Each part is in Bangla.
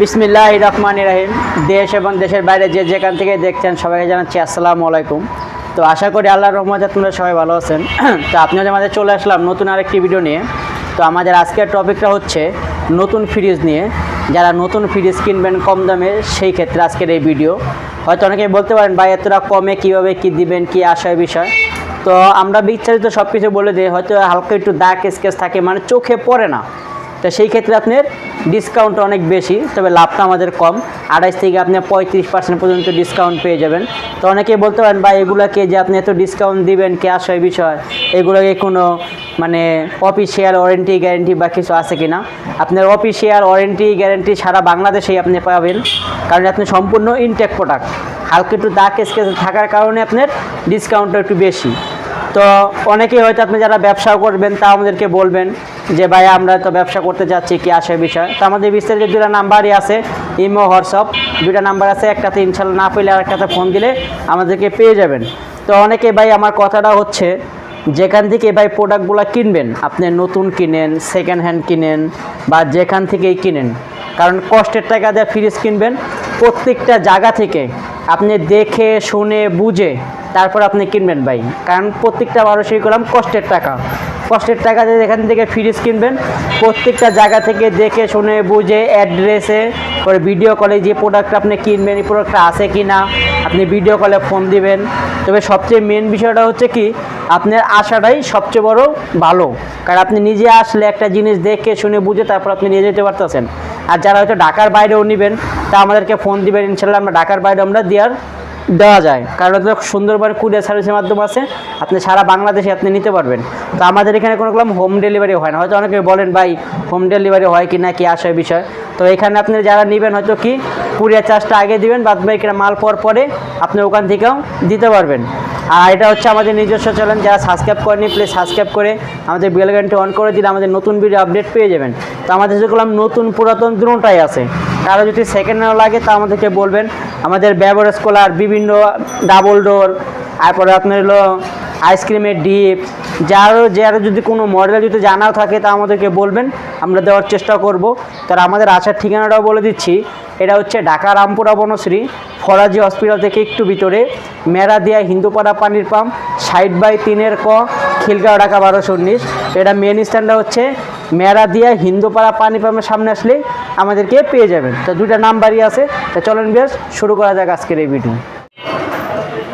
বিসমিল্লাহ রহমান রাহিম। দেশ এবং দেশের বাইরে যে যেখান থেকে দেখছেন সবাইকে জানাচ্ছি আসসালামু আলাইকুম। তো আশা করি আল্লাহ রহমত আপনারা সবাই ভালো আছেন। তো আপনাদের মাঝে চলে আসলাম নতুন আরেকটি ভিডিও নিয়ে। তো আমাদের আজকের টপিকটা হচ্ছে নতুন ফ্রিজ নিয়ে। যারা নতুন ফ্রিজ কিনবেন কম দামে, সেই ক্ষেত্রে আজকের এই ভিডিও হয়তো অনেকেই বলতে পারেন, ভাই, এতটা কমে কীভাবে কী দিবেন, কী আশয় বিষয়? তো আমরা বিস্তারিত সব কিছু বলে দিই। হয়তো হালকা একটু দাগ স্কেচ থাকে মানে চোখে পড়ে না। তো সেই ক্ষেত্রে আপনার ডিসকাউন্ট অনেক বেশি, তবে লাভটা আমাদের কম। আড়াইশ থেকে আপনি পঁয়ত্রিশ পার্সেন্ট পর্যন্ত ডিসকাউন্ট পেয়ে যাবেন। তো অনেকেই বলতে পারেন বা এগুলোকে যে আপনি এত ডিসকাউন্ট দিবেন? কে আসায় বিষয়? এগুলোকে কোনো মানে অফিসিয়াল ওয়ারেন্টি গ্যারেন্টি বা কিছু আছে কি না? আপনার অফিসিয়াল ওয়ারেন্টি গ্যারেন্টি সারা বাংলাদেশেই আপনি পাবেন। কারণ আপনি সম্পূর্ণ ইনটেক প্রোডাক্ট হালকা একটু দাগ স্কেচ থাকার কারণে আপনার ডিসকাউন্টটা একটু বেশি। তো অনেকেই হয়তো আপনি যারা ব্যবসা করবেন তা আমাদেরকে বলবেন যে ভাই, আমরা তো ব্যবসা করতে যাচ্ছি, কি আসে বিষয়? তো আমাদের বিস্তারিত দুটা নাম্বারই আছে, ইমো, হোয়াটসঅ্যাপ। দুটা নাম্বার আছে, একটাতে ইনশাল্লাহ না পেলে আর একটাতে ফোন দিলে আমাদেরকে পেয়ে যাবেন। তো অনেকে ভাই, আমার কথাটা হচ্ছে, যেখান থেকে ভাই প্রোডাক্টগুলো কিনবেন, আপনি নতুন কিনেন সেকেন্ড হ্যান্ড কিনেন, বা যেখান থেকেই কিনেন, কারণ কষ্টের টাকা দিয়ে ফ্রিজ কিনবেন, প্রত্যেকটা জায়গা থেকে আপনি দেখে, শুনে, বুঝে, তারপর আপনি কিনবেন ভাই। কারণ প্রত্যেকটা মানুষই করলাম কষ্টের টাকা। কষ্টের টাকা দিয়ে এখান থেকে ফ্রিজ কিনবেন। প্রত্যেকটা জায়গা থেকে দেখে শুনে, বুঝে, অ্যাড্রেসে পরে ভিডিও কলে যে প্রোডাক্টটা আপনি কিনবেন, এই প্রোডাক্টটা আছে কি না আপনি ভিডিও কলে ফোন দিবেন। তবে সবচেয়ে মেন বিষয়টা হচ্ছে কি, আপনার আসাটাই সবচেয়ে বড় ভালো। কারণ আপনি নিজে আসলে একটা জিনিস দেখে শুনে, বুঝে তারপর আপনি নিয়ে যেতে পারতেছেন। আর যারা হয়তো ঢাকার বাইরেও নেবেন, তা আমাদেরকে ফোন দিবেন, ইনশাল্লাহ আমরা ঢাকার বাইরে আমরা দেওয়ার দেওয়া যায়। কারণ ওটা সুন্দরবন কুরিয়ার সার্ভিসের মাধ্যমে আছে। আপনি সারা বাংলাদেশে আপনি নিতে পারবেন। তো আমাদের এখানে কোনো রকম হোম ডেলিভারি হয় না। হয়তো অনেকে বলেন, ভাই হোম ডেলিভারি হয় কি না, কি আসে বিষয়? তো এখানে আপনি যারা নেবেন হয়তো কি, কুরিয়ার চার্জটা আগে দিবেন, বাদ বাকি মাল পর পরে আপনি ওখান থেকেও দিতে পারবেন। আর এটা হচ্ছে আমাদের নিজস্ব চ্যানেল যারা সাবস্ক্রাইব করেনি প্লিজ সাবস্ক্রাইব করে আমাদের বেল ঘন্টি অন করে দিলে আমাদের নতুন ভিডিও আপডেট পেয়ে যাবেন। তো আমাদের যেগুলো নতুন পুরাতন দুটোটাই আছে। কারও যদি সেকেন্ড হ্যান্ড লাগে, তা আমাদেরকে বলবেন। আমাদের ব্যবহার স্কলার, বিভিন্ন ডাবল ডোর তারপরে আপনার হলো আইসক্রিমের ডিপ যারও যারও যদি কোনো মডেল যদি জানাও থাকে তা আমাদেরকে বলবেন, আমরা দেওয়ার চেষ্টা করব। তার আমাদের আসার ঠিকানাটাও বলে দিচ্ছি। এটা হচ্ছে ঢাকা রামপুরা বনশ্রী, ফরাজি হসপিটাল থেকে একটু ভিতরে, মেরাদিয়া হিন্দুপাড়া পানির পাম্প সাইড বাই তিনের ক, খিলগাঁও ঢাকা বারোশো উনিশ। এটা মেন স্ট্যান্ডটা হচ্ছে মেরাদিয়া হিন্দুপাড়া পানি পাম্পের সামনে আসলে আমাদেরকে পেয়ে যাবেন। তো দুইটা নাম্বারই আছে। তো চলেন বেশ শুরু করা যাক আজকের এই ভিডিও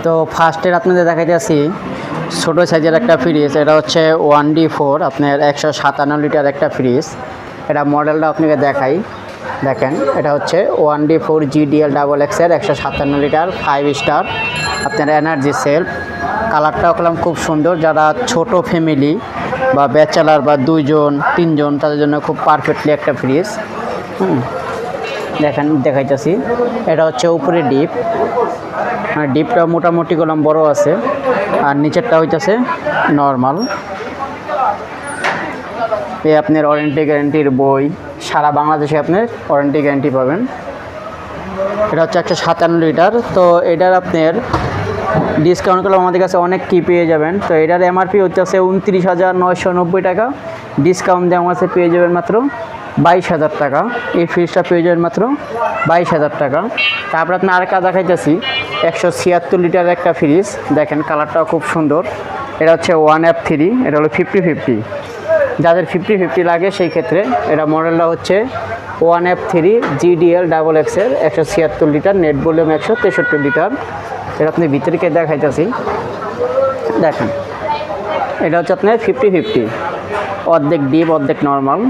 তো ফার্স্টের আপনাদের দেখাইতেছি ছোটো সাইজের একটা ফ্রিজ এটা হচ্ছে ওয়ান ডি ফোর আপনার একশো সাতান্ন লিটার একটা ফ্রিজ এটা মডেলটা আপনাকে দেখাই। দেখেন, এটা হচ্ছে one D four GDL double এক্সের একশো সাতান্ন লিটার ফাইভ স্টার আপনার এনার্জি সেলফ কালারটাও করলাম খুব সুন্দর, যারা ছোট ফ্যামিলি বা ব্যাচেলার বা দুইজন, তিনজন, তাদের জন্য খুব পারফেক্টলি একটা ফ্রিজ হুম। দেখেন, দেখাইতেছি। এটা হচ্ছে উপরে ডিপ। ডিপটা মোটামুটি কলম বড় আছে। আর নিচেরটা হইতেছে নর্মাল এ আপনার ওয়ারেন্টি গ্যারেন্টির বই। সারা বাংলাদেশে আপনার ওয়ারেন্টি গ্যারেন্টি পাবেন। এটা হচ্ছে একশো সাতান্ন লিটার তো এটার আপনার ডিসকাউন্ট করলে আমাদের কাছে অনেক কি পেয়ে যাবেন। তো এটার এমআরপি হচ্ছে উনত্রিশ হাজার নয়শো নব্বই টাকা। ডিসকাউন্ট দিয়ে আমার কাছে পেয়ে যাবেন মাত্র বাইশ হাজার টাকা। এই ফ্রিজটা পেয়ে যাবেন মাত্র বাইশ হাজার টাকা। তারপর আপনি আরেকটা দেখাইতেছি, একশো ছিয়াত্তর লিটার একটা ফ্রিজ দেখেন কালারটাও খুব সুন্দর। এটা হচ্ছে ওয়ান অ্যাপ থ্রি এটা হলো ফিফটি ফিফটি যাদের ফিফটি ফিফটি লাগে সেই ক্ষেত্রে এটা মডেলটা হচ্ছে one F three GDL double এক্সের একশো ছিয়াত্তর লিটার নেট ভলিউম একশো তেষট্টি লিটার এটা আপনি ভিতরকে দেখাইতেছি। দেখেন, এটা হচ্ছে আপনার ফিফটি ফিফটি অর্ধেক ডিপ অর্ধেক নর্মাল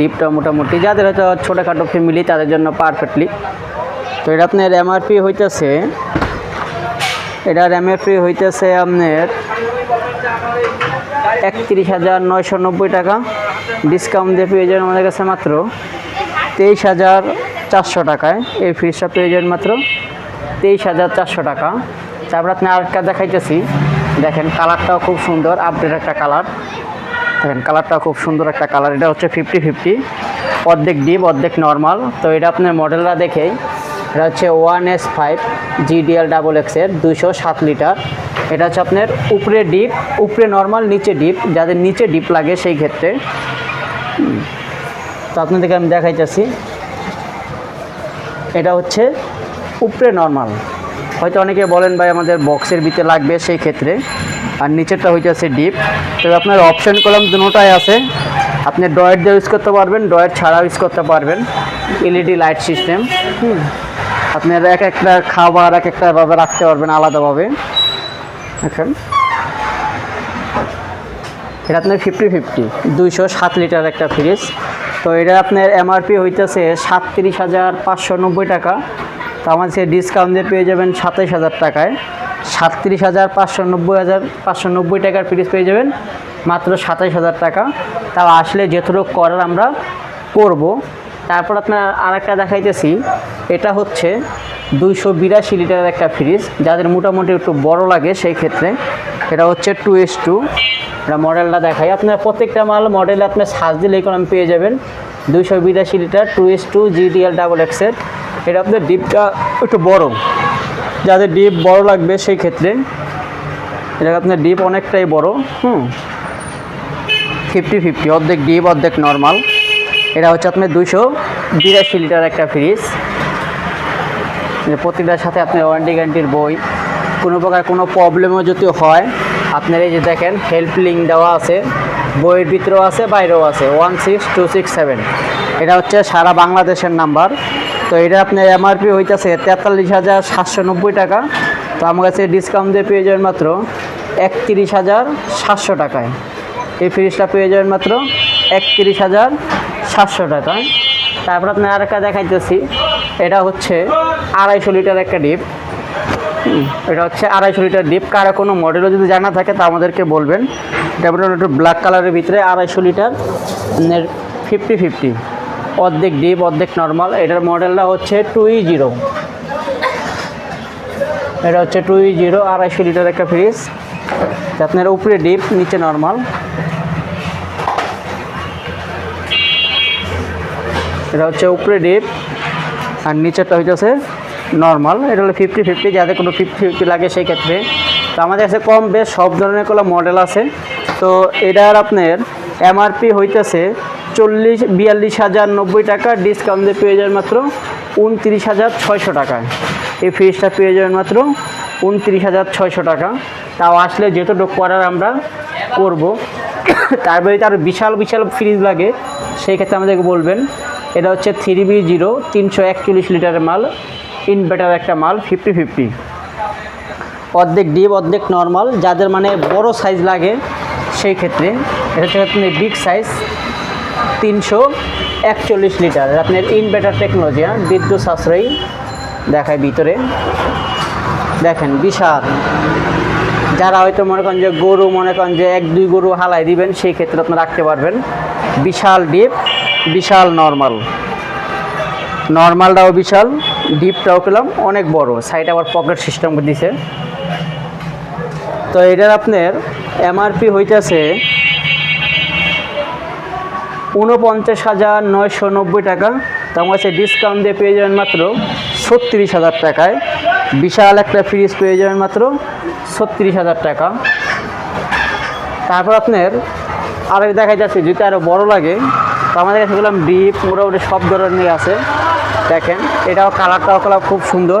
ডিপটা মোটামুটি, যাদের হয়তো ছোটোখাটো ফ্যামিলি তাদের জন্য পারফেক্টলি তো এটা আপনার এমআরপি হইতেছে, এটার এমআরপি হইতেছে আপনার একত্রিশ হাজার নয়শো নব্বই টাকা। ডিসকাউন্ট দিয়ে পেয়ে যাবেন আমাদের কাছে মাত্র তেইশ হাজার চারশো টাকায়। এই ফ্রিজটা পেয়ে যাবেন মাত্র তেইশ হাজার চারশো টাকা। তারপর আপনি আরেকটা দেখাইতেছি। দেখেন কালারটাও খুব সুন্দর আপডেট একটা কালার দেখেন কালারটাও খুব সুন্দর একটা কালার এটা হচ্ছে ফিফটি ফিফটি অর্ধেক ডিপ অর্ধেক নর্মাল তো এটা আপনার মডেলটা দেখেই, এটা হচ্ছে one S five GDL double এক্সের দুশো সাত লিটার। এটা হচ্ছে আপনার উপরে ডিপ, উপরে নর্মাল নিচে ডিপ। যাদের নিচে ডিপ লাগে সেই ক্ষেত্রে। তো আপনাদেরকে আমি দেখাইতেছি। এটা হচ্ছে উপরে নর্মাল হয়তো অনেকে বলেন, ভাই, আমাদের বক্সের ভিতরে লাগবে সেই ক্ষেত্রে। আর নিচেরটা হইতেছে ডিপ তবে আপনার অপশন কলম দুটোটাই আছে। আপনি ডয়েট দিয়ে ইউজ করতে পারবেন ডয়েট ছাড়াও ইউজ করতে পারবেন। এলইডি লাইট সিস্টেম আপনার এক একটা খাবার এক একটা ভাবে রাখতে পারবেন আলাদাভাবে। এখন এটা আপনার ফিফটি ফিফটি দুইশো সাত লিটার একটা ফ্রিজ তো এটা আপনার এমআরপি হইতেছে সাতত্রিশ হাজার পাঁচশো নব্বই টাকা। তো আমার সে ডিসকাউন্ট দিয়ে পেয়ে যাবেন সাতাইশ হাজার টাকায়। সাতত্রিশ হাজার পাঁচশো নব্বই হাজার পাঁচশো নব্বই টাকার ফ্রিজ পেয়ে যাবেন, মাত্র সাতাইশ হাজার টাকা। তাও আসলে যেতটুক করার আমরা করব। তারপর আপনার আর একটা দেখাইতেছি, এটা হচ্ছে দুইশো বিরাশি লিটারের একটা ফ্রিজ, যাদের মোটামুটি একটু বড় লাগে সেই ক্ষেত্রে। এটা হচ্ছে টু এস টু। এটা মডেলটা দেখাই। আপনার প্রত্যেকটা মাল মডেলে আপনার সাজ দিলে আমি পেয়ে যাবেন। দুইশো বিরাশি litre two S two GDL double এক্সের এটা আপনার ডিপটা একটু বড়। যাদের ডিপ বড় লাগবে সেই ক্ষেত্রে। এটা আপনার ডিপ অনেকটাই বড়। হুম। ফিফটি ফিফটি, অর্ধেক ডিপ, অর্ধেক নর্মাল। এটা হচ্ছে আপনার দুশো বিরাশি লিটার একটা ফ্রিজ। যে প্রতিটার সাথে আপনার ওয়ারেন্টি গ্যারান্টির বই, কোনো প্রকার কোনো প্রবলেমও যদি হয়, আপনার এই যে দেখেন হেল্প লিঙ্ক দেওয়া আছে, বইয়ের ভিতরেও আছে, বাইরেও আছে one six two six seven এটা হচ্ছে সারা বাংলাদেশের নাম্বার তো এটা আপনার এমআরপি হইতেছে তেতাল্লিশ হাজার সাতশো নব্বই টাকা। তো আমার কাছে ডিসকাউন্ট দিয়ে পেয়ে যাবেন মাত্র একত্রিশ হাজার সাতশো টাকায়। এই ফ্রিজটা পেয়ে যাবেন মাত্র একত্রিশ হাজার সাতশো টাকায়। তারপর আপনার আরেকটা দেখাইতেছি। এটা হচ্ছে আড়াইশো লিটার একটা ডিপ। এটা হচ্ছে আড়াইশো লিটার ডিপ। কারও কোনো মডেলও যদি জানা থাকে তা আমাদেরকে বলবেন। এটা একটু ব্ল্যাক কালারের ভিতরে আড়াইশো লিটার ফিফটি ফিফটি অর্ধেক ডিপ, অর্ধেক নর্মাল এটার মডেলটা হচ্ছে টু ই জিরো এটা হচ্ছে টু ই জিরো আড়াইশো লিটার একটা ফ্রিজ আপনার উপরে ডিপ, নিচে নর্মাল এটা হচ্ছে উপরে ডিপ। আর নিচেরটা হইতেছে নর্মাল এটা হলো ফিফটি ফিফটি যাদের কোনো ফিফটি ফিফটি লাগে সেই ক্ষেত্রে। তো আমাদের কাছে কম বেশ সব ধরনের কোনো মডেল আছে। তো এটার আপনার এমআরপি হইতেছে চল্লিশ, বিয়াল্লিশ হাজার নব্বই টাকা ডিসকাউন্ট দিয়ে পেয়ে যাবেন মাত্র উনত্রিশ হাজার ছয়শো টাকায় এই ফ্রিজটা পেয়ে যাবেন মাত্র উনত্রিশ হাজার ছয়শো টাকা। তাও আসলে যেটুকু করার আমরা করব। তারপরে আরও বিশাল বিশাল ফ্রিজ লাগে, সেই ক্ষেত্রে আমাদেরকে বলবেন। এটা হচ্ছে থ্রি বি জিরো তিনশো একচল্লিশ লিটারের মাল। ইনভার্টার একটা মাল ফিফটি ফিফটি অর্ধেক ডিপ অর্ধেক নর্মাল যাদের মানে বড় সাইজ লাগে, সেই ক্ষেত্রে এটা হচ্ছে আপনি বিগ সাইজ তিনশো একচল্লিশ লিটার। আপনার ইনভার্টার টেকনোলজি হ্যাঁ? বিদ্যুৎ সাশ্রয়ী। দেখায় ভিতরে। দেখেন, বিশাল। যারা হয়তো মনে করেন যে গরু, মনে করেন যে এক, দুই গরু হালাই দিবেন, সেই ক্ষেত্রে আপনি রাখতে পারবেন। বিশাল ডিপ বিশাল নর্মাল নর্মালটাও বিশাল ডিপটাও পেলাম, অনেক বড়। সাইড আবার পকেট সিস্টেম দিছে। তো এটার আপনার এমআরপি হইতেছে উনপঞ্চাশ হাজার নয়শো নব্বই টাকা। তো আমার কাছে ডিসকাউন্ট দিয়ে পেয়ে যাবেন মাত্র ছত্রিশ হাজার টাকায়। বিশাল একটা ফ্রিজ পেয়ে যাবেন মাত্র ছত্রিশ হাজার টাকা। তারপর আপনার আরেক দেখা যাচ্ছে যদি আরও বড় লাগে তো আমাদের কাছে বললাম ডিপ, মোটামুটি সব ধরনের আছে। দেখেন, এটাও কালারটাও কালার খুব সুন্দর।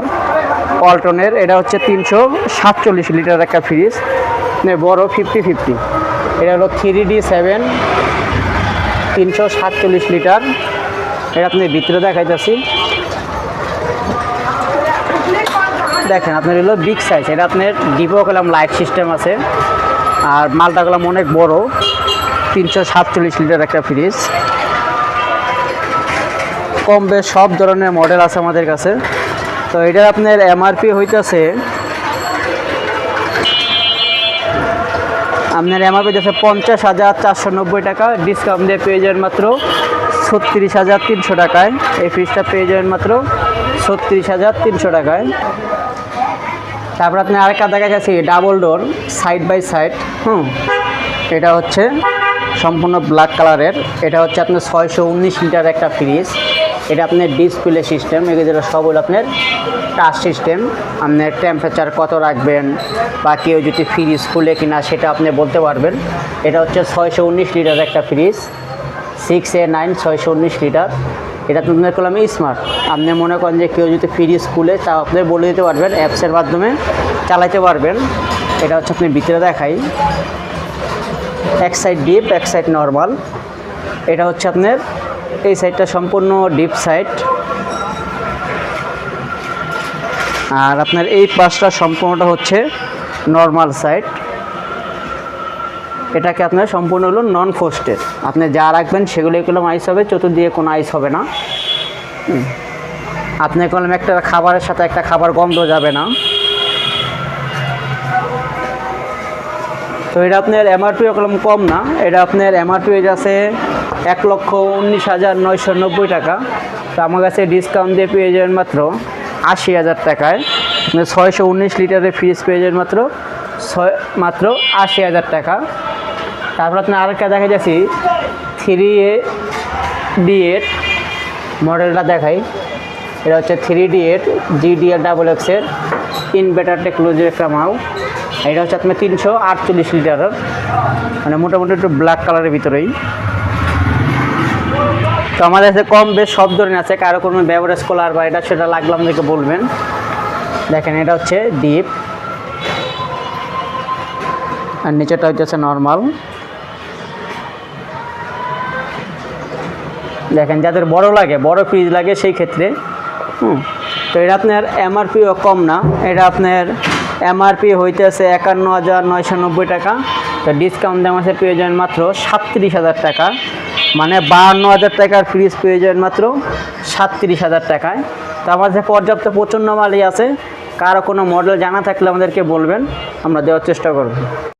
অল্টনের, এটা হচ্ছে তিনশো সাতচল্লিশ লিটার একটা ফ্রিজ। মানে বড় ফিফটি ফিফটি। এটা হলো থ্রি ডি সেভেন, তিনশো সাতচল্লিশ লিটার। এটা আপনি ভিতরে দেখাইতেছি। দেখেন, আপনার হলো বিগ সাইজ এটা আপনার ডিপো কলাম লাইট সিস্টেম আছে। আর মালটা কলাম অনেক বড়। তিনশো সাতচল্লিশ লিটার একটা ফ্রিজ। কম বেশ সব ধরনের মডেল আছে আমাদের কাছে। তো এটার আপনার এমআরপি হইতেছে, আপনার এমআরপি হচ্ছে পঞ্চাশ হাজার চারশো নব্বই টাকা। ডিসকাউন্ট দিয়ে পেয়ে যাবেন মাত্র ছত্রিশ হাজার তিনশো টাকায়। এই ফ্রিজটা পেয়ে যাবেন মাত্র ছত্রিশ হাজার তিনশো টাকায়। তারপর আপনি আরেকটা দেখা গেছে double door side by side হুম। এটা হচ্ছে সম্পূর্ণ ব্ল্যাক কালারের এটা হচ্ছে আপনার ছয়শো উনিশ লিটার একটা ফ্রিজ এটা আপনার ডিসপ্লে সিস্টেম এগুলো সব হলো আপনার টাচ সিস্টেম আপনার টেম্পারেচার কত রাখবেন বা কেউ যদি ফ্রিজ খুলে কিনা সেটা আপনি বলতে পারবেন। এটা হচ্ছে ছয়শো উনিশ লিটার একটা ফ্রিজ সিক্স এ নাইন ছয়শো উনিশ লিটার এটা তো মনে করলাম স্মার্ট আপনি মনে করেন যে কেউ যদি ফ্রিজ খুলে তা আপনি বলে দিতে পারবেন অ্যাপসের মাধ্যমে চালাতে পারবেন। এটা হচ্ছে আপনি ভিতরে দেখাই। এক সাইড ডিপ এক সাইড নর্মাল এটা হচ্ছে আপনার এই সাইডটা সম্পূর্ণ ডিপ সাইড আর আপনার এই পাশটা সম্পূর্ণটা হচ্ছে নর্মাল সাইড এটাকে আপনার সম্পূর্ণ হলো নন ফোস্টেড আপনি যা রাখবেন সেগুলো এগুলো আইস হবে, চতুর্দিকে কোনো আইস হবে না। আপনি কলম একটা খাবারের সাথে একটা খাবার গন্ধ যাবে না। তো এটা আপনার এমআরপি কলম কম না। এটা আপনার এমআরপি আছে এক লক্ষ উনিশ হাজার নয়শো নব্বই টাকা। তো আমার কাছে ডিসকাউন্ট দিয়ে পেয়ে যাবেন মাত্র আশি হাজার টাকায়। মানে ছয়শো উনিশ লিটারের ফ্রিজ পেয়ে যাবেন মাত্র ছয়, মাত্র আশি হাজার টাকা। তারপর আপনার আরেকটা দেখা যাচ্ছি থ্রি এ ডি এইট মডেলটা দেখাই। এটা হচ্ছে three D eight G D এর ডাবল এক্সের ইনভার্টার টেকনোলজির একটা মাউ এটা হচ্ছে আপনার তিনশো আটচল্লিশ লিটারের। মানে মোটামুটি একটু ব্ল্যাক কালারের ভিতরেই। তো আমাদের কাছে কম বেশ সব ধরনের আছে, কারও কোনো ব্যবহারেজ কলার বা এটা সেটা লাগলে আমাদেরকে বলবেন। দেখেন, এটা হচ্ছে ডিপ আর নিচেটা হচ্ছে নর্মাল দেখেন, যাদের বড় লাগে, বড় ফ্রিজ লাগে সেই ক্ষেত্রে, হুম। তো এটা আপনার এমআরপিও কম না, এটা আপনার এমআরপি হইতেছে একান্ন হাজার নয়শো নব্বই টাকা। তো ডিসকাউন্ট দেওয়া আছে পেয়ে যাবেন মাত্র সাতত্রিশ হাজার টাকা। মানে বাহান্ন হাজার টাকার ফ্রিজ পেয়ে যাবেন মাত্র সাতত্রিশ হাজার টাকায়। তারপর যে পর্যাপ্ত প্রচণ্ড মালই আছে। কারও কোনো মডেল জানা থাকলে আমাদেরকে বলবেন, আমরা দেওয়ার চেষ্টা করব।